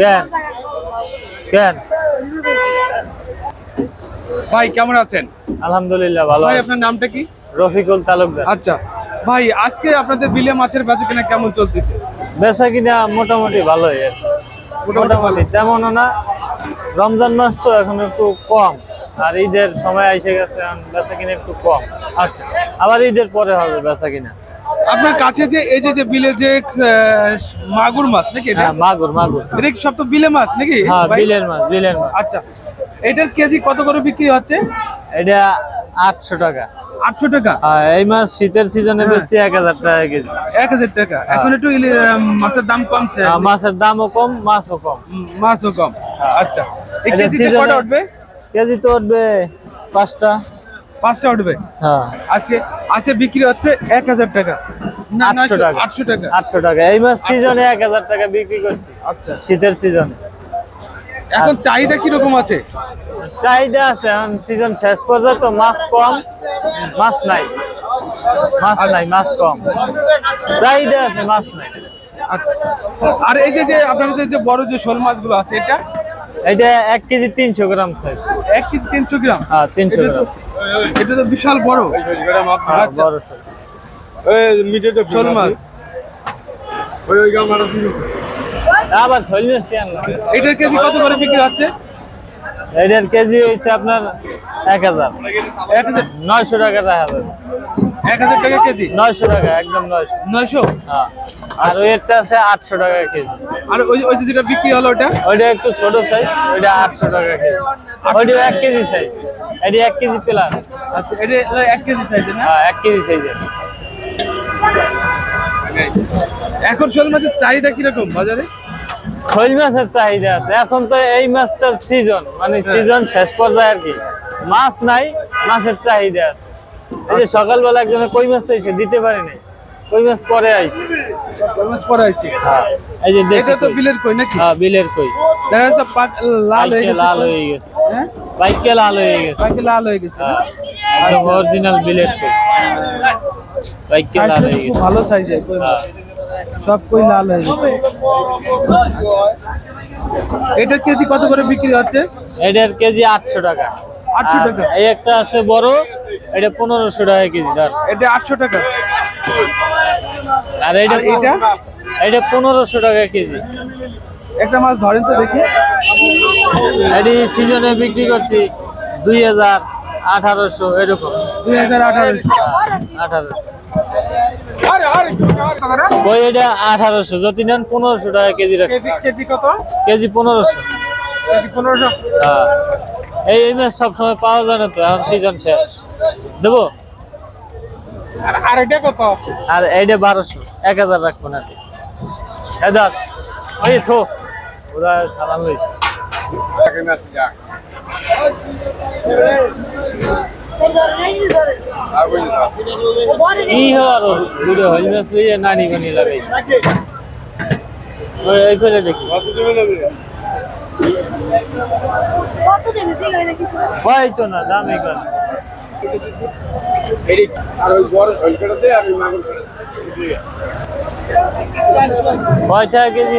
কেন? কেন? ভাই কেমন আছেন? আলহামদুলিল্লাহ ভালো ভাই আপনার নামটা কি? রফিকুল তালুকদার। আচ্ছা ভাই আজকে আপনাদের বিলে মাছের বেচা কিনা কেমন চলতেছে? বেচা কিনা মোটামুটি ভালোই মোটামুটি তেমনও না রমজান মাস তো এখন একটু কম আর ঈদের সময় এসে গেছে বেচা কিনা একটু কম। আচ্ছা। আবার ঈদের পরে হবে বেচা কিনা। আপনার কাছে যে এই যে যে বিলে যে মাগুর মাছ নাকি এটা? হ্যাঁ মাগুর মাগুর। এটা কি সব তো বিলে মাছ নাকি? হ্যাঁ বিলের মাছ বিলের মাছ। আচ্ছা। এটার কেজি কত করে বিক্রি হচ্ছে? এটা আটশো টাকা। আটশো টাকা? আর এই মাছ শীতের সিজনে হ্যাঁ। বেশি এক হাজার টাকা কেজি। এক হাজার টাকা। এখন একটু মাছের দাম কমছে। মাছের দামও কম মাছও কম। মাছও কম। আচ্ছা। কেজিতে কটা উঠবে? কেজি তো উঠবে পাঁচটা। পাঁচটা উঠবে? হ্যাঁ। আজকে আজকে বিক্রি হচ্ছে এক হাজার টাকা। আটশো টাকা। আটশো টাকা। আটশো টাকা। এই সিজনে এক হাজার টাকা বিক্রি করছি। আচ্ছা। শীতের সিজনে এখন চাহিদা কীরকম আছে? চাহিদা আছে এখন সিজন শেষ পর্যন্ত মাছ কম মাছ নাই। মাছ নাই মাছ কম। চাহিদা আছে মাছ নাই। আচ্ছা। আর এই যে যে আপনার যে বড় যে শোল মাছগুলো আছে এটা? এটা এক কেজি তিনশো গ্রাম সাইজ এক কেজি তিনশো গ্রাম। হ্যাঁ তিনশো গ্রাম। এটা তো বিশাল বড়। আচ্ছা। বড় শোল। মাছ। আবার শৈল আনলাম এটার কেজি কত করে বিক্রি হচ্ছে? এটার কেজি হয়েছে আপনার এক হাজার। এক হাজার। নয়শো টাকা দেখা যাবে এক হাজার টাকা কেজি? নয়শো টাকা একদম নয়শো। নয়শো? হ্যাঁ। আর ওইটা আছে আটশো টাকা কেজি। আর ওই ওই যেটা বিক্রি হলো ওটা? ওইটা একটু ছোট সাইজ ওইটা আটশো টাকা কেজি। ওইটা এক কেজি সাইজ এটি এক কেজি প্লাস আচ্ছা এটা এক কেজি সাইজের না? হ্যাঁ এক কেজি সাইজের এখন শোল মাছের চাহিদা কীরকম বাজারে? শোল মাছের চাহিদা আছে। এখন তো এই মাছটার সিজন মানে হ্যাঁ। সিজন শেষ পর্যায়ে আর কি। মাছ নাই মাছের চাহিদা আছে। এই যে সকালবেলা একজনে কই মাছ চাইছে দিতে পারে নাই। কই মাছ পরে আইছে। শোল মাছ পড়া হয়েছে এই যে এটা তো বিলের কই নাকি? হ্যাঁ বিলের কই। দেখা যাচ্ছে পাট- লাল হয়ে গেছে লাল হয়ে গেছে। হ্যাঁ? বাইকে লাল হয়ে গেছে। পাকে লাল হয়ে গেছে হ্যাঁ। একদম অরিজিনাল বিলের কই। বাইকে লাল হয়ে গেছে। ভালো সাইজের কই মাছ। হ্যাঁ। সব কই লাল হয়ে গেছে। এটার কেজি কত করে বিক্রি হচ্ছে? এটার কেজি আটশো টাকা। 800 টাকা? এই একটা আছে বড় এটা পনেরোশো টাকা কেজি ধর। এটা আটশো টাকা। আর এটা আর এটা? এটা পনেরোশো টাকা কেজি। একটা মাছ ধরেন তো দেখি। এটি সিজনে বিক্রি করছি দুই হাজার আঠারোশো এরকম। দুই হাজার আঠারো আঠারোশো। ওই এটা আঠারোশো যদি নেন পনেরোশো টাকা কেজি রাখি কেজি কত? কেজি পনেরোশো। কেজি পনেরোশো? হ্যাঁ। এই এই মাছ সবসময় পাওয়া যায় না তো এখন সিজন শেষ। দেবো? আর এটা কত? আর এইটা বারোশো এক হাজার রাখব না। হাজার ওই থো ওরা সালাম নানি এই করে দেখি। হয় তো না দাম মাগুর কয় কেজি